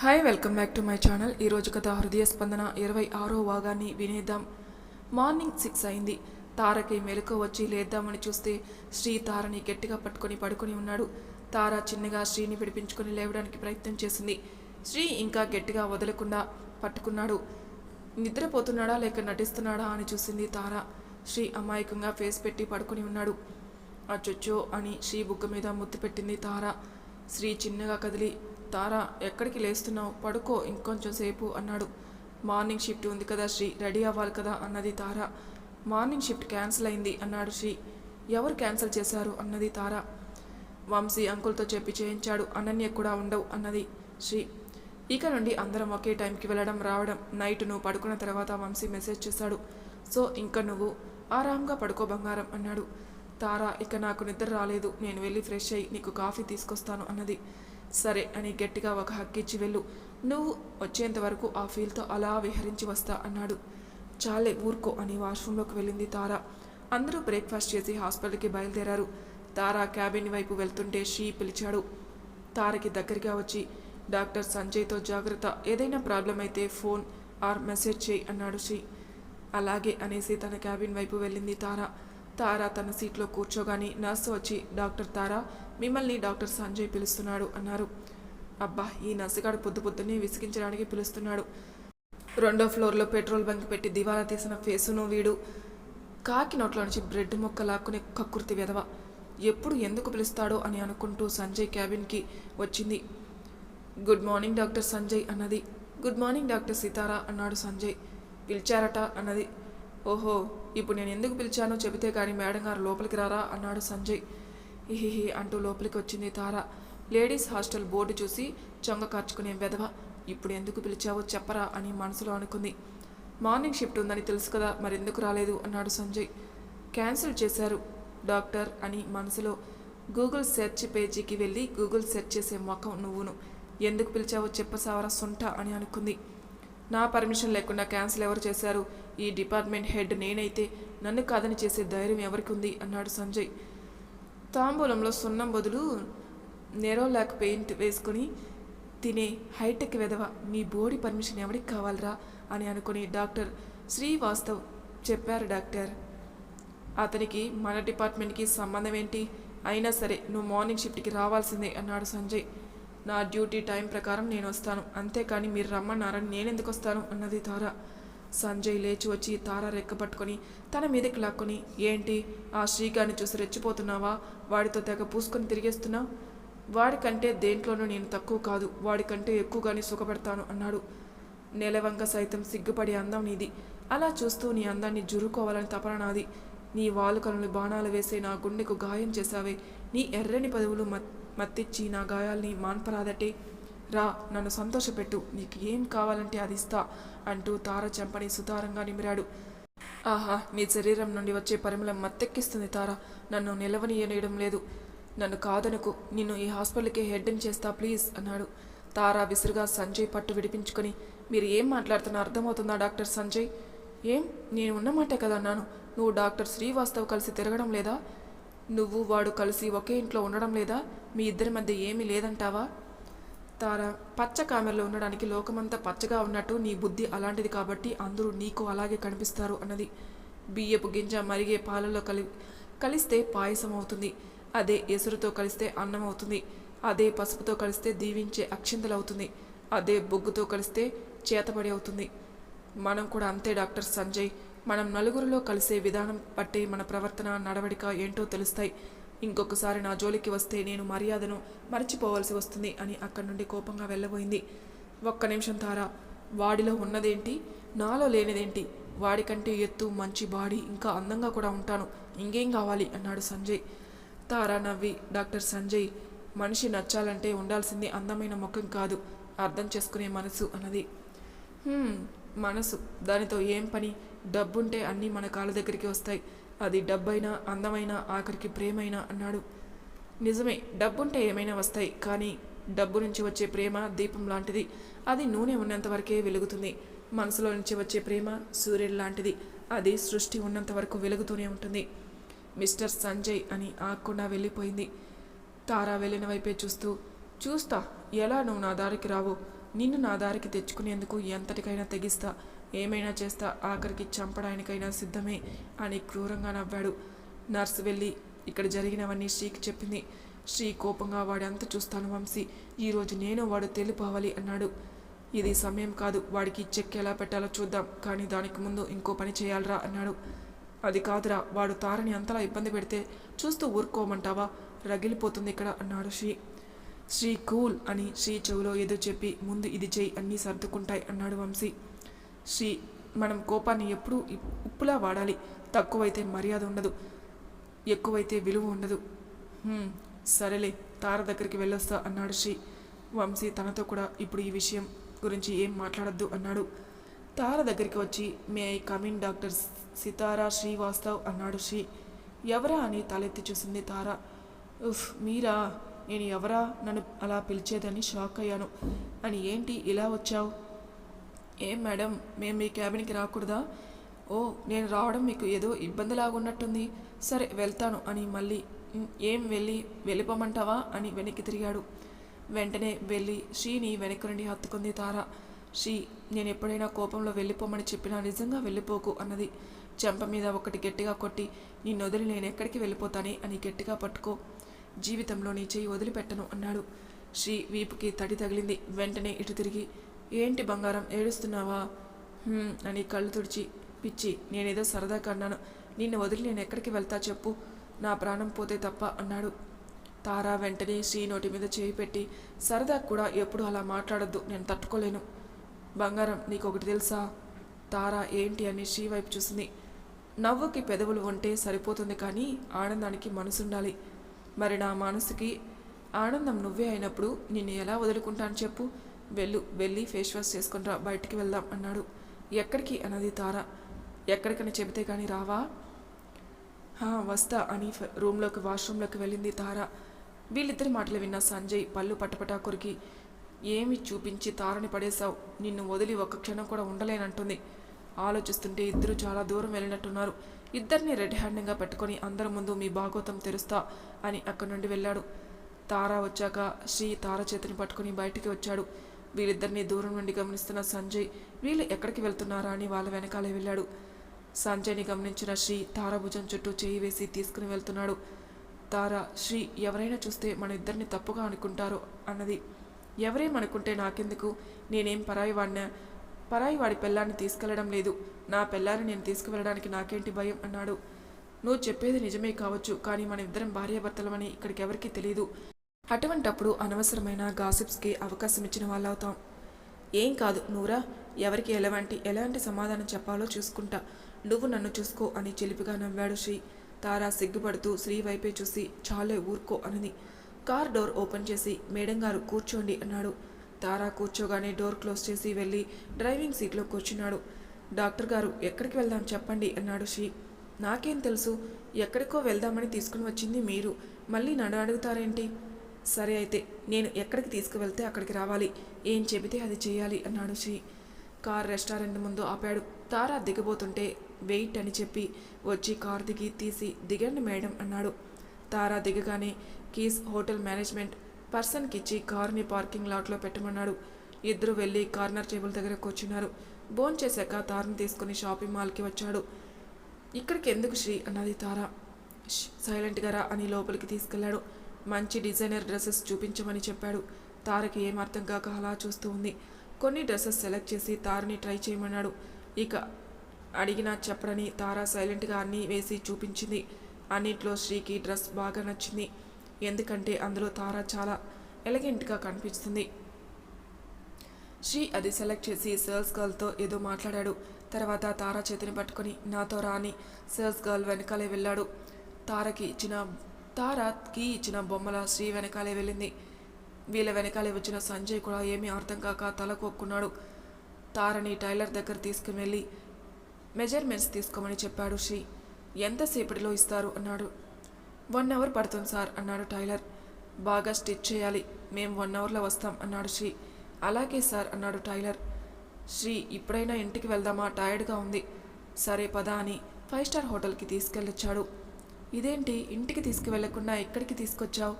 Hi welcome back to my channel ఈరోజు కథ హృదయ స్పందన ఇరవై ఆరో భాగాన్ని వినేద్దాం. మార్నింగ్ సిక్స్ అయింది. తారకి మెలకు వచ్చి లేద్దామని చూస్తే శ్రీ తారని గట్టిగా పట్టుకొని పడుకొని ఉన్నాడు. తార చిన్నగా శ్రీని విడిపించుకొని లేవడానికి ప్రయత్నం చేసింది. శ్రీ ఇంకా గట్టిగా వదలకుండా పట్టుకున్నాడు. నిద్రపోతున్నాడా లేక నటిస్తున్నాడా అని చూసింది తార. శ్రీ అమాయకంగా ఫేస్ పెట్టి పడుకొని ఉన్నాడు. అచ్చొచ్చో అని శ్రీ బుగ్గ మీద ముద్దు పెట్టింది తార. శ్రీ చిన్నగా కదిలి తార ఎక్కడికి లేస్తున్నావు? పడుకో ఇంకొంచెం సేపు అన్నాడు. మార్నింగ్ షిఫ్ట్ ఉంది కదా శ్రీ రెడీ అవ్వాలి కదా అన్నది తార. మార్నింగ్ షిఫ్ట్ క్యాన్సిల్ అయింది అన్నాడు శ్రీ. ఎవరు క్యాన్సిల్ చేశారు? అన్నది తార. వంశీ అంకుల్తో చెప్పి చేయించాడు. అనన్య కూడా ఉండవు అన్నది శ్రీ. ఇక నుండి అందరం ఒకే టైంకి వెళ్ళడం రావడం నైట్ నువ్వు పడుకున్న తర్వాత వంశీ మెసేజ్ చేశాడు. సో ఇంకా నువ్వు ఆరాంగా పడుకో బంగారం అన్నాడు. తారా ఇక నాకు నిద్ర రాలేదు. నేను వెళ్ళి ఫ్రెష్ అయ్యి నీకు కాఫీ తీసుకొస్తాను అన్నది. సరే అని గట్టిగా ఒక హక్కిచ్చి వెళ్ళు. నువ్వు వచ్చేంత వరకు ఆ ఫీల్తో అలా విహరించి వస్తా అన్నాడు. చాలే ఊరుకో అని వాష్రూంలోకి వెళ్ళింది తార. అందరూ బ్రేక్ఫాస్ట్ చేసి హాస్పిటల్కి బయలుదేరారు. తారా క్యాబిన్ వైపు వెళ్తుంటే షీ పిలిచాడు. తారకి దగ్గరగా వచ్చి డాక్టర్ సంజయ్తో జాగ్రత్త ఏదైనా ప్రాబ్లం అయితే ఫోన్ ఆర్ మెసేజ్ చేయి అన్నాడు శ్రీ అలాగే అనేసి తన క్యాబిన్ వైపు వెళ్ళింది తారా. తారా తన సీట్లో కూర్చోగాని నర్సు వచ్చి డాక్టర్ తారా మిమ్మల్ని డాక్టర్ సంజయ్ పిలుస్తున్నాడు అన్నారు. అబ్బా ఈ నర్సుగాడు పొద్దు పొద్దున్నే విసిగించడానికి పిలుస్తున్నాడు. రెండో ఫ్లోర్లో పెట్రోల్ బంక్ పెట్టి దివాలా తీసిన ఫేసును వీడు. కాకి నోట్లో నుంచి బ్రెడ్ మొక్క లాక్కునే కక్కుర్తి వెధవ. ఎప్పుడు ఎందుకు పిలుస్తాడో అని అనుకుంటూ సంజయ్ క్యాబిన్కి వచ్చింది. గుడ్ మార్నింగ్ డాక్టర్ సంజయ్ అన్నది. గుడ్ మార్నింగ్ డాక్టర్ సీతారా అన్నాడు సంజయ్. పిలిచారట అన్నది. ఓహో ఇప్పుడు నేను ఎందుకు పిలిచానో చెబితే కానీ మేడం గారు లోపలికి రారా అన్నాడు సంజయ్. ఇహిహి అంటూ లోపలికి వచ్చింది తార. లేడీస్ హాస్టల్ బోర్డు చూసి చొంగ కార్చుకునే వెధవ. ఇప్పుడు ఎందుకు పిలిచావో చెప్పరా అని మనసులో అనుకుంది. మార్నింగ్ షిఫ్ట్ ఉందని తెలుసు కదా మరెందుకు రాలేదు అన్నాడు సంజయ్. క్యాన్సిల్ చేశారు డాక్టర్ అని మనసులో. గూగుల్ సెర్చ్ పేజీకి వెళ్ళి గూగుల్ సెర్చ్ చేసే మొఖం నువ్వును. ఎందుకు పిలిచావో చెప్పసావరా సొంట అని అనుకుంది. నా పర్మిషన్ లేకుండా క్యాన్సిల్ ఎవరు చేశారు? ఈ డిపార్ట్మెంట్ హెడ్ నేనైతే నన్ను కాదని చేసే ధైర్యం ఎవరికి ఉంది అన్నాడు సంజయ్. తాంబూలంలో సున్నం బదులు నెరోలాక్ పెయింట్ వేసుకుని తినే హైటెక్ వెధవ మీ బోడీ పర్మిషన్ ఎవరికి కావాలరా? అని అనుకుని డాక్టర్ శ్రీవాస్తవ్ చెప్పారు డాక్టర్. అతనికి మన డిపార్ట్మెంట్కి సంబంధం ఏంటి అయినా సరే నువ్వు మార్నింగ్ షిఫ్ట్కి రావాల్సిందే అన్నాడు సంజయ్. నా డ్యూటీ టైం ప్రకారం నేను వస్తాను అంతేకాని మీరు రమ్మన్నారని నేనెందుకు వస్తాను అన్నది ద్వారా సంజయ్ లేచి వచ్చి తార రెక్క పట్టుకొని తన మీదకి లాక్కొని ఏంటి ఆ శ్రీగారిని చూసి రెచ్చిపోతున్నావా? వాడితో తెగ పూసుకొని తిరిగేస్తున్నావు వాడికంటే దేంట్లోనూ నేను తక్కువ కాదు వాడికంటే ఎక్కువగానే సుఖపడతాను అన్నాడు. నెలవంక సైతం సిగ్గుపడి అందం నీది. అలా చూస్తూ నీ అందాన్ని జురుకోవాలని తపన నాది. నీ వాలుకలను బాణాలు వేసే నా గుండెకు గాయం చేశావే. నీ ఎర్రని పదవులు మత్ మత్తిచ్చి నా గాయాల్ని మాన్పరాదటే రా నన్ను సంతోషపెట్టు. నీకు ఏం కావాలంటే అది ఇస్తా అంటూ తార చెంపని సుతారంగా నిమిరాడు. ఆహా నీ శరీరం నుండి వచ్చే పరిమళం మత్తెక్కిస్తుంది తార. నన్ను నిలవనీయనేయడం లేదు. నన్ను కాదనుకు. నిన్ను ఈ హాస్పిటల్కి హెడ్ని చేస్తా ప్లీజ్ అన్నాడు. తారా విసురుగా సంజయ్ పట్టు విడిపించుకొని మీరు ఏం మాట్లాడుతున్నా అర్థమవుతుందా డాక్టర్ సంజయ్? ఏం? నేను ఉన్నమాటే కదా అన్నాను. నువ్వు డాక్టర్ శ్రీవాస్తవ్ కలిసి తిరగడం లేదా? నువ్వు వాడు కలిసి ఒకే ఇంట్లో ఉండడం లేదా? మీ ఇద్దరి మధ్య ఏమీ లేదంటావా? తార పచ్చ కామెరలో ఉండడానికి లోకమంతా పచ్చగా ఉన్నట్టు నీ బుద్ధి అలాంటిది కాబట్టి అందరూ నీకు అలాగే కనిపిస్తారు అన్నది. బియ్యపు గింజ మరిగే పాలలో కలి కలిస్తే పాయసం అవుతుంది. అదే ఎసురుతో కలిస్తే అన్నం అవుతుంది. అదే పసుపుతో కలిస్తే దీవించే అక్షింతలు అవుతుంది అదే బొగ్గుతో కలిస్తే చేతబడి అవుతుంది. మనం కూడా అంతే డాక్టర్ సంజయ్. మనం నలుగురిలో కలిసే విధానం బట్టి మన ప్రవర్తన నడవడిక ఏంటో తెలుస్తాయి. ఇంకొకసారి నా జోలికి వస్తే నేను మర్యాదను మర్చిపోవలసి వస్తుంది అని అక్కడి నుండి కోపంగా వెళ్ళబోయింది. ఒక్క నిమిషం తారా వాడిలో ఉన్నదేంటి? నాలో లేనిదేంటి? వాడికంటే ఎత్తు మంచి బాడీ ఇంకా అందంగా కూడా ఉంటాను. ఇంకేం కావాలి? అన్నాడు సంజయ్. తారా నవ్వి డాక్టర్ సంజయ్ మనిషి నచ్చాలంటే ఉండాల్సింది అందమైన ముఖం కాదు అర్థం చేసుకునే మనసు అన్నది. మనసు. దానితో ఏం పని? డబ్బుంటే అన్నీ మన కాళ్ళ దగ్గరికి వస్తాయి. అది డబ్బైనా అందమైనా ఆఖరికి ప్రేమైనా అన్నాడు. నిజమే డబ్బుంటే ఏమైనా వస్తాయి కానీ డబ్బు నుంచి వచ్చే ప్రేమ దీపం లాంటిది. అది నూనె ఉన్నంత వరకే వెలుగుతుంది. మనసులో నుంచి వచ్చే ప్రేమ సూర్యుడు లాంటిది. అది సృష్టి ఉన్నంత వరకు వెలుగుతూనే ఉంటుంది. మిస్టర్ సంజయ్ అని ఆకుండా వెళ్ళిపోయింది. తారా వెళ్ళిన వైపే చూస్తూ చూస్తా ఎలా నువ్వు నా దారికి రావు? నిన్ను నా దారికి తెచ్చుకునేందుకు ఎంతటికైనా తెగిస్తా. ఏమైనా చేస్తా ఆఖరికి చంపడానికైనా సిద్ధమే అని క్రూరంగా నవ్వాడు. నర్సు వెళ్ళి ఇక్కడ జరిగినవన్నీ శ్రీకి చెప్పింది. శ్రీ కోపంగా వాడంత చూస్తాను వంశీ. ఈరోజు నేను వాడు తెలిపోవాలి అన్నాడు. ఇది సమయం కాదు. వాడికి చెక్ ఎలా పెట్టాలో చూద్దాం. కానీ దానికి ముందు ఇంకో పని చేయాలరా అన్నాడు. అది కాదురా. వాడు తారని అంతలా ఇబ్బంది పెడితే చూస్తూ ఊరుకోమంటావా? రగిలిపోతుంది ఇక్కడ అన్నాడు శ్రీ. శ్రీ కూల్ అని శ్రీ చెవులో ఏదో చెప్పి ముందు ఇది చేయి అన్నీ సర్దుకుంటాయి అన్నాడు వంశీ. శ్రీ మనం కోపాన్ని ఎప్పుడూ ఉప్పులా వాడాలి. తక్కువైతే మర్యాద ఉండదు. ఎక్కువైతే విలువ ఉండదు. సరేలే తార దగ్గరికి వెళ్ళొస్తా అన్నాడు శ్రీ వంశీ తనతో కూడా ఇప్పుడు ఈ విషయం గురించి ఏం మాట్లాడద్దు అన్నాడు. తార దగ్గరికి వచ్చి may I come in doctor Sitara Srivastav అన్నాడు శ్రీ ఎవరా? అని తలెత్తి చూసింది తార. ఉఫ్ మీరా? నేను ఎవరా? నన్ను అలా పిలిచేదని షాక్ అయ్యాను. అని ఏంటి ఇలా వచ్చావు? ఏం మేడం మేము మీ క్యాబిన్కి రాకూడదా? ఓ నేను రావడం మీకు ఏదో ఇబ్బందిలాగా ఉన్నట్టుంది. సరే వెళ్తాను అని మళ్ళీ ఏం వెళ్ళి వెళ్ళిపోమంటావా? అని వెనక్కి తిరిగాడు. వెంటనే వెళ్ళి శ్రీని వెనక్కి నుండి హత్తుకుంది తార. శ్రీ నేను ఎప్పుడైనా కోపంలో వెళ్ళిపోమని చెప్పినా నిజంగా వెళ్ళిపోకు అన్నది. చెంప మీద ఒకటి గట్టిగా కొట్టి నిన్ను వదిలి నేను ఎక్కడికి వెళ్ళిపోతానే? అని గట్టిగా పట్టుకో. జీవితంలో నీ చెయ్యి వదిలిపెట్టను అన్నాడు. శ్రీ వీపుకి తడి తగిలింది. వెంటనే ఇటు తిరిగి ఏంటి బంగారం ఏడుస్తున్నావా? అని కళ్ళు తుడిచి పిచ్చి నేనేదో సరదాగా అన్నాను. నిన్ను వదిలి నేను ఎక్కడికి వెళ్తా చెప్పు. నా ప్రాణం పోతే తప్ప అన్నాడు. తారా వెంటనే శ్రీ నోటి మీద చేయి పెట్టి సరదా కూడా ఎప్పుడు అలా మాట్లాడొద్దు నేను తట్టుకోలేను. బంగారం నీకు ఒకటి తెలుసా? తారా ఏంటి అని శ్రీ వైపు చూసింది. నవ్వుకి పెదవులు ఉంటే సరిపోతుంది కానీ ఆనందానికి మనసుండాలి. మరి నా మనసుకి ఆనందం నువ్వే అయినప్పుడు నిన్ను ఎలా వదులుకుంటాను చెప్పు? వెళ్ళు వెళ్ళి ఫేస్ వాష్ చేసుకుని రా బయటికి వెళ్దాం అన్నాడు. ఎక్కడికి అన్నది తార. ఎక్కడికని చెబితే కానీ రావా? వస్తా అని రూమ్లోకి వాష్రూమ్లోకి వెళ్ళింది తార. వీళ్ళిద్దరి మాటలు విన్న సంజయ్ పళ్ళు పటపటా కొరికి ఏమి చూపించి తారని పడేశావు? నిన్ను వదిలి ఒక్క క్షణం కూడా ఉండలేనంటుంది. ఆలోచిస్తుంటే ఇద్దరు చాలా దూరం వెళ్ళినట్టున్నారు. ఇద్దరిని రెడ్ హ్యాండింగ్గా పెట్టుకొని అందరి ముందు మీ భాగోతం తెరుస్తా అని అక్కడి నుండి వెళ్ళాడు. తార వచ్చాక శ్రీ తార చేతిని పట్టుకుని బయటికి వచ్చాడు. వీళ్ళిద్దరిని దూరం నుండి గమనిస్తున్న సంజయ్ వీళ్ళు ఎక్కడికి వెళ్తున్నారా అని వాళ్ళ వెనకాలే వెళ్ళాడు. సంజయ్ని గమనించిన శ్రీ తారభుజం చుట్టూ చేయి వేసి తీసుకుని వెళ్తున్నాడు. తార శ్రీ ఎవరైనా చూస్తే మన ఇద్దరిని తప్పుగా అనుకుంటారు అన్నది. ఎవరేమనుకుంటే నాకెందుకు? నేనేం పరాయి వాడినా? పరాయి వాడి పెళ్ళాన్ని తీసుకెళ్ళడం లేదు. నా పెళ్ళాన్ని నేను తీసుకువెళ్ళడానికి నాకేంటి భయం? అన్నాడు. నువ్వు చెప్పేది నిజమే కావచ్చు కానీ మన ఇద్దరం భార్యాభర్తలమని ఇక్కడికి ఎవరికీ తెలియదు అటువంటప్పుడు అనవసరమైన గాసిప్స్కి అవకాశం ఇచ్చిన వాళ్ళవుతాం. ఏం కాదు నూరా ఎవరికి ఎలాంటి ఎలాంటి సమాధానం చెప్పాలో చూసుకుంటా. నువ్వు నన్ను చూసుకో అని చిలిపిగా నవ్వాడు శ్రీ. తారా సిగ్గుపడుతూ శ్రీ వైపే చూసి చాలే ఊరుకో అనింది. కార్ డోర్ ఓపెన్ చేసి మేడం గారు కూర్చోండి అన్నాడు. తారా కూర్చోగానే డోర్ క్లోజ్ చేసి వెళ్ళి డ్రైవింగ్ సీట్లో కూర్చున్నాడు. డాక్టర్ గారు ఎక్కడికి వెళ్దాం చెప్పండి అన్నాడు శ్రీ. నాకేం తెలుసు ఎక్కడికో వెళ్దామని తీసుకుని వచ్చింది మీరు. మళ్ళీ నన్ను అడుగుతారేంటి? సరే అయితే నేను ఎక్కడికి తీసుకువెళ్తే అక్కడికి రావాలి. ఏం చెబితే అది చేయాలి అన్నాడు శ్రీ. కార్ రెస్టారెంట్ ముందు ఆపాడు. తారా దిగబోతుంటే వెయిట్ అని చెప్పి వచ్చి కార్ దిగి తీసి దిగండి మేడం అన్నాడు. తారా దిగగానే కీస్ హోటల్ మేనేజ్మెంట్ పర్సన్కి ఇచ్చి కార్ని పార్కింగ్ లాట్లో పెట్టమన్నాడు. ఇద్దరు వెళ్ళి కార్నర్ టేబుల్ దగ్గర కూర్చున్నారు. భోన్ చేశాక తారని తీసుకుని షాపింగ్ మాల్కి వచ్చాడు. ఇక్కడికి ఎందుకు శ్రీ? అన్నది తార. సైలెంట్గా రా అని లోపలికి తీసుకెళ్ళాడు మంచి డిజైనర్ డ్రెస్సెస్ చూపించమని చెప్పాడు. తారకి ఏమర్థం కాక అలా చూస్తూ ఉంది. కొన్ని డ్రెస్సెస్ సెలెక్ట్ చేసి తారని ట్రై చేయమన్నాడు. ఇక అడిగినా చెప్పడని తార సైలెంట్గా అన్నీ వేసి చూపించింది. అన్నిట్లో శ్రీకి డ్రెస్ బాగా నచ్చింది. ఎందుకంటే అందులో తార చాలా ఎలగెంట్గా కనిపిస్తుంది. శ్రీ అది సెలెక్ట్ చేసి సేల్స్ గర్ల్తో ఏదో మాట్లాడాడు. తర్వాత తార చేతిని పట్టుకొని నాతో రాని సేల్స్ గర్ల్ వెనకాలే వెళ్ళాడు. తారకి ఇచ్చిన తారాత్కి ఇచ్చిన బొమ్మల శ్రీ వెనకాలే వెళ్ళింది. వీళ్ళ వెనకాలే వచ్చిన సంజయ్ కూడా ఏమీ అర్థం కాక తల కొక్కున్నాడు. తారని టైలర్ దగ్గర తీసుకుని వెళ్ళి మెజర్మెంట్స్ తీసుకోమని చెప్పాడు శ్రీ. ఎంతసేపటిలో ఇస్తారు? అన్నాడు. వన్ అవర్ పడుతుంది సార్ అన్నాడు టైలర్. బాగా స్టిచ్ చేయాలి. మేము వన్ అవర్లో వస్తాం అన్నాడు శ్రీ. అలాగే సార్ అన్నాడు టైలర్. శ్రీ ఇప్పుడైనా ఇంటికి వెళ్దామా? టైర్డ్గా ఉంది. సరే పదా అని ఫైవ్ స్టార్ హోటల్కి తీసుకెళ్ళొచ్చాడు. ఇదేంటి ఇంటికి తీసుకువెళ్ళకుండా ఎక్కడికి తీసుకొచ్చావు?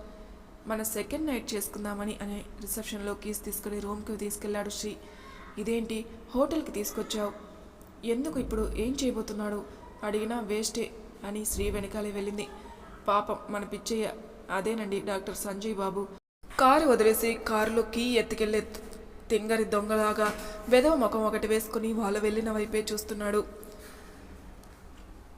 మన సెకండ్ నైట్ చేసుకుందామని అనే రిసెప్షన్లో కీస్ తీసుకుని రూమ్కి తీసుకెళ్ళాడు శ్రీ. ఇదేంటి హోటల్కి తీసుకొచ్చావు? ఎందుకు ఇప్పుడు ఏం చేయబోతున్నాడు? అడిగినా వేస్టే అని శ్రీ వెనకాలే వెళ్ళింది. పాపం మన పిచ్చయ్య అదేనండి డాక్టర్ సంజయ్ బాబు. కారు వదిలేసి కారులో కీ ఎత్తుకెళ్ళే తింగరి దొంగలాగా వెదవ ముఖం ఒకటి వేసుకుని వాళ్ళు వెళ్ళిన వైపే చూస్తున్నాడు.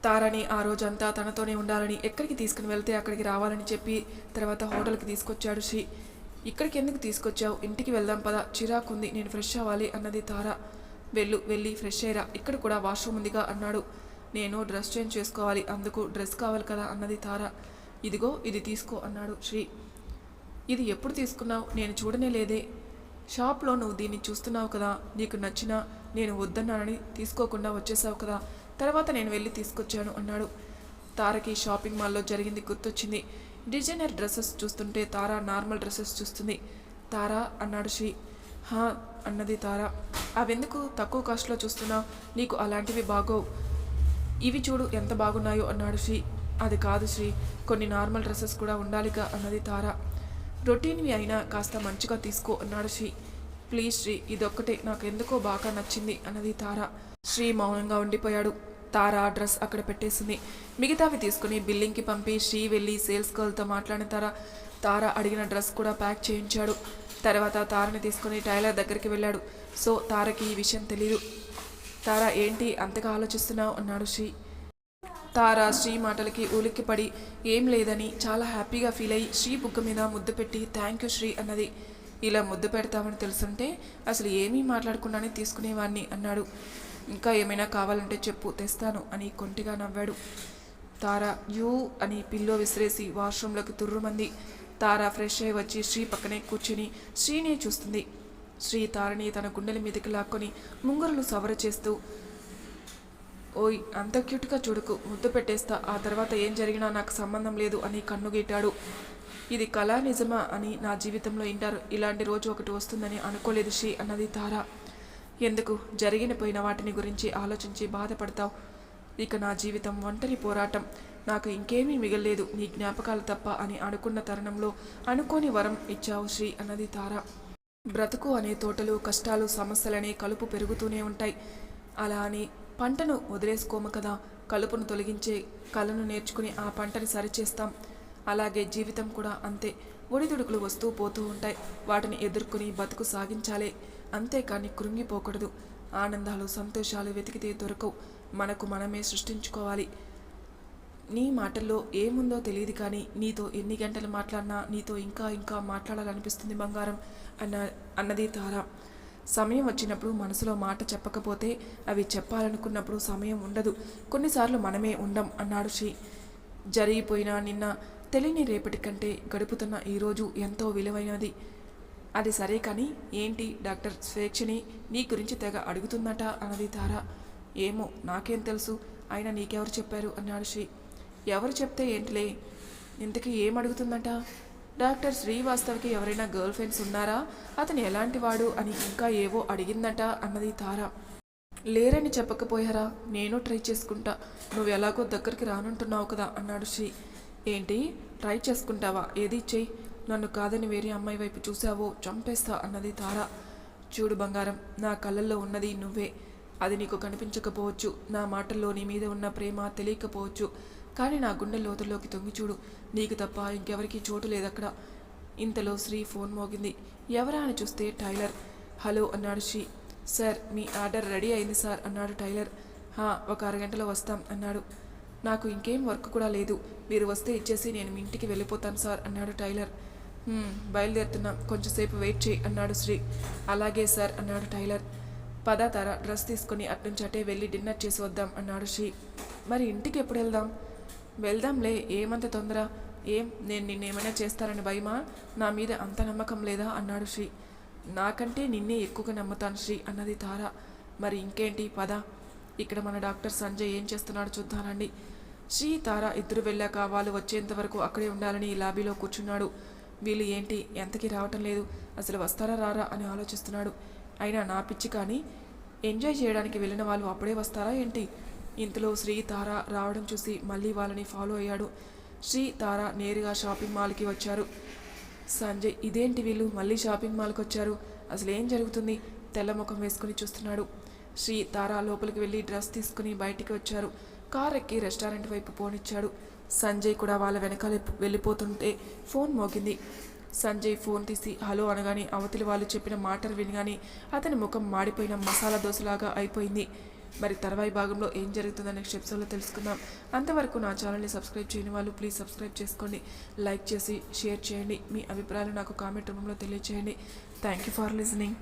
తారని ఆ రోజంతా తనతోనే ఉండాలని ఎక్కడికి తీసుకుని వెళ్తే అక్కడికి రావాలని చెప్పి తర్వాత హోటల్కి తీసుకొచ్చాడు శ్రీ. ఇక్కడికి ఎందుకు తీసుకొచ్చావు? ఇంటికి వెళ్దాం పద. చిరాకుంది నేను ఫ్రెష్ అవ్వాలి అన్నది తార. వెళ్ళు వెళ్ళి ఫ్రెష్ అయ్యరా. ఇక్కడ కూడా వాష్రూమ్ ఉందిగా అన్నాడు. నేను డ్రెస్ చేంజ్ చేసుకోవాలి. అందుకు డ్రెస్ కావాలి కదా అన్నది తార. ఇదిగో ఇది తీసుకో అన్నాడు శ్రీ. ఇది ఎప్పుడు తీసుకున్నావు? నేను చూడనే లేదే. షాప్లో నువ్వు దీన్ని చూస్తున్నావు కదా. నీకు నచ్చినా నేను వద్దన్నానని తీసుకోకుండా వచ్చేసావు కదా. తర్వాత నేను వెళ్ళి తీసుకొచ్చాను అన్నాడు. తారకి షాపింగ్ మాల్లో జరిగింది గుర్తొచ్చింది. డిజైనర్ డ్రెస్సెస్ చూస్తుంటే తార నార్మల్ డ్రెస్సెస్ చూస్తుంది. తారా అన్నాడు శ్రీ. హా అన్నది తార. అవెందుకు తక్కువ కాస్ట్లో చూస్తున్నావు నీకు అలాంటివి బాగోవు. ఇవి చూడు ఎంత బాగున్నాయో అన్నాడు శ్రీ. అది కాదు శ్రీ కొన్ని నార్మల్ డ్రెస్సెస్ కూడా ఉండాలిగా అన్నది తార. రొటీన్వి అయినా కాస్త మంచిగా తీసుకో అన్నాడు శ్రీ. ప్లీజ్ శ్రీ ఇదొక్కటే. నాకు ఎందుకో బాగా నచ్చింది అన్నది తార. శ్రీ మౌనంగా ఉండిపోయాడు. తార అడ్రస్ డ్రెస్ అక్కడ పెట్టేసింది. మిగతావి తీసుకుని బిల్లింగ్కి పంపి శ్రీ వెళ్ళి సేల్స్ గర్ల్తో మాట్లాడిన తార తార అడిగిన డ్రెస్ కూడా ప్యాక్ చేయించాడు. తర్వాత తారని తీసుకుని టైలర్ దగ్గరికి వెళ్ళాడు. సో తారకి ఈ విషయం తెలియదు తార ఏంటి అంతగా ఆలోచిస్తున్నావు? అన్నాడు శ్రీ. తార శ్రీ మాటలకి ఉలిక్కిపడి ఏం లేదని చాలా హ్యాపీగా ఫీల్ అయ్యి శ్రీ బుగ్గ మీద ముద్దు పెట్టి థ్యాంక్ యూ శ్రీ అన్నది. ఇలా ముద్దు పెడతామని తెలుసుంటే అసలు ఏమీ మాట్లాడకుండానే తీసుకునేవాడిని అన్నాడు. ఇంకా ఏమైనా కావాలంటే చెప్పు తెస్తాను అని కొంటిగా నవ్వాడు. తార యూ అని పిల్లో విసిరేసి వాష్రూమ్లోకి తుర్రుమంది. తార ఫ్రెష్ అయి వచ్చి శ్రీ పక్కనే కూర్చుని శ్రీనే చూస్తుంది. శ్రీ తారని తన గుండెల మీదకి లాక్కొని ముంగురులు సవర చేస్తూ ఓయ్ అంత క్యూట్గా చూడకు ముద్దు పెట్టేస్తా ఆ తర్వాత ఏం జరిగినా నాకు సంబంధం లేదు అని కన్నుగీటాడు. ఇది కళా నిజమా అని నా జీవితంలో ఇంటారు. ఇలాంటి రోజు ఒకటి వస్తుందని అనుకోలేదు శ్రీ అన్నది తార. ఎందుకు జరిగిన పోయిన వాటిని గురించి ఆలోచించి బాధపడతావు? ఇక నా జీవితం ఒంటరి పోరాటం. నాకు ఇంకేమీ మిగలేదు నీ జ్ఞాపకాలు తప్ప అని అనుకున్న తరుణంలో అనుకోని వరం ఇచ్చావు శ్రీ అన్నది తార. బ్రతుకు అనే తోటలు కష్టాలు సమస్యలనే కలుపు పెరుగుతూనే ఉంటాయి. అలా అని పంటను వదిలేసుకోము కదా. కలుపును తొలగించే కళను నేర్చుకుని ఆ పంటని సరిచేస్తాం. అలాగే జీవితం కూడా అంతే. ఒడిదుడుకులు వస్తూ పోతూ ఉంటాయి. వాటిని ఎదుర్కొని బతుకు సాగించాలే. అంతేకాని కృంగిపోకూడదు. ఆనందాలు సంతోషాలు వెతికితే దొరకవు. మనకు మనమే సృష్టించుకోవాలి. నీ మాటల్లో ఏముందో తెలియదు కానీ నీతో ఎన్ని గంటలు మాట్లాడినా నీతో ఇంకా ఇంకా మాట్లాడాలనిపిస్తుంది బంగారం అన్న అన్నది తార. సమయం వచ్చినప్పుడు మనసులో మాట చెప్పకపోతే అవి చెప్పాలనుకున్నప్పుడు సమయం ఉండదు. కొన్నిసార్లు మనమే ఉండం అన్నాడు శ్రీ. జరిగిపోయిన నిన్న తెలియని రేపటి కంటే గడుపుతున్న ఈరోజు ఎంతో విలువైనది. అది సరే కానీ ఏంటి డాక్టర్ స్వేచ్ఛని నీ గురించి తెగ అడుగుతుందట అన్నది తార ఏమో నాకేం తెలుసు. ఆయన నీకెవరు చెప్పారు? అన్నాడు శ్రీ. ఎవరు చెప్తే ఏంటిలే? ఇంతకీ ఏం అడుగుతుందట? డాక్టర్ శ్రీవాస్తవ్కి ఎవరైనా గర్ల్ ఫ్రెండ్స్ ఉన్నారా? అతను ఎలాంటి వాడు అని ఇంకా ఏవో అడిగిందట అన్నది తార లేరని చెప్పకపోయారా? నేను ట్రై చేసుకుంటా. నువ్వు ఎలాగో దగ్గరికి రానుంటున్నావు కదా అన్నాడు శ్రీ. ఏంటి? ట్రై చేసుకుంటావా? ఏది చెయ్యి? నన్ను కాదని వేరే అమ్మాయి వైపు చూసావో చంపేస్తా అన్నది తార. చూడు బంగారం నా కళ్ళల్లో ఉన్నది నువ్వే. అది నీకు కనిపించకపోవచ్చు. నా మాటల్లో నీ మీద ఉన్న ప్రేమ తెలియకపోవచ్చు. కానీ నా గుండె లోతుల్లోకి తొంగి చూడు. నీకు తప్ప ఇంకెవరికీ చోటు లేదక్కడ. ఇంతలో శ్రీ ఫోన్ మోగింది. ఎవరా అని చూస్తే టైలర్. హలో అన్నాడు శ్రీ సార్ మీ ఆర్డర్ రెడీ అయింది సార్ అన్నాడు టైలర్. హా ఒక అరగంటలో వస్తాం అన్నాడు. నాకు ఇంకేం వర్క్ కూడా లేదు. మీరు వస్తే ఇచ్చేసి నేను మీ ఇంటికి వెళ్ళిపోతాను సార్ అన్నాడు టైలర్. బయలుదేరుతున్నాం. కొంచెంసేపు వెయిట్ చేయి అన్నాడు శ్రీ. అలాగే సార్ అన్నాడు టైలర్. పద తర డ్రెస్ తీసుకుని అట్నుంచి అటే వెళ్ళి డిన్నర్ చేసి వద్దాం అన్నాడు శ్రీ. మరి ఇంటికి ఎప్పుడు వెళ్దాం? వెళ్దాంలే ఏమంత తొందర? ఏం నేను నిన్నేమైనా చేస్తానని భయమా? నా మీద అంత నమ్మకం లేదా? అన్నాడు శ్రీ. నాకంటే నిన్నే ఎక్కువగా నమ్ముతాను శ్రీ అన్నది తార. మరి ఇంకేంటి పద. ఇక్కడ మన డాక్టర్ సంజయ్ ఏం చేస్తున్నాడో చూద్దానండి శ్రీ తార ఇద్దరు వెళ్ళాక వాళ్ళు వచ్చేంత వరకు అక్కడే ఉండాలని లాబీలో కూర్చున్నాడు. వీళ్ళు ఏంటి? ఎంతకి రావటం లేదు. అసలు వస్తారా రారా అని ఆలోచిస్తున్నాడు. అయినా నా పిచ్చి కానీ ఎంజాయ్ చేయడానికి వెళ్ళిన వాళ్ళు అప్పుడే వస్తారా ఏంటి? ఇంతలో శ్రీ తార రావడం చూసి మళ్ళీ వాళ్ళని ఫాలో అయ్యాడు. శ్రీ తార నేరుగా షాపింగ్ మాల్కి వచ్చారు. సంజయ్ ఇదేంటి వీళ్ళు? మళ్ళీ షాపింగ్ మాల్కి వచ్చారు. అసలు ఏం జరుగుతుంది? తెల్ల ముఖం వేసుకుని చూస్తున్నాడు. శ్రీ తారా లోపలికి వెళ్ళి డ్రెస్ తీసుకుని బయటికి వచ్చారు. కార్ ఎక్కి రెస్టారెంట్ వైపు పోనిచ్చాడు. సంజయ్ కూడా వాళ్ళ వెనకాల వెళ్ళిపోతుంటే ఫోన్ మోగింది. సంజయ్ ఫోన్ తీసి హలో అనగానే అవతలి వాళ్ళు చెప్పిన మాటలు వినగానే అతని ముఖం మాడిపోయిన మసాలా దోశలాగా అయిపోయింది. మరి తర్వాయి భాగంలో ఏం జరుగుతుందో నెక్స్ట్ తెలుసుకుందాం. అంతవరకు నా ఛానల్ని సబ్స్క్రైబ్ చేయని వాళ్ళు ప్లీజ్ సబ్స్క్రైబ్ చేసుకోండి. లైక్ చేసి షేర్ చేయండి. మీ అభిప్రాయాలు నాకు కామెంట్ రూపంలో తెలియజేయండి థ్యాంక్ యూ ఫర్ లిజనింగ్.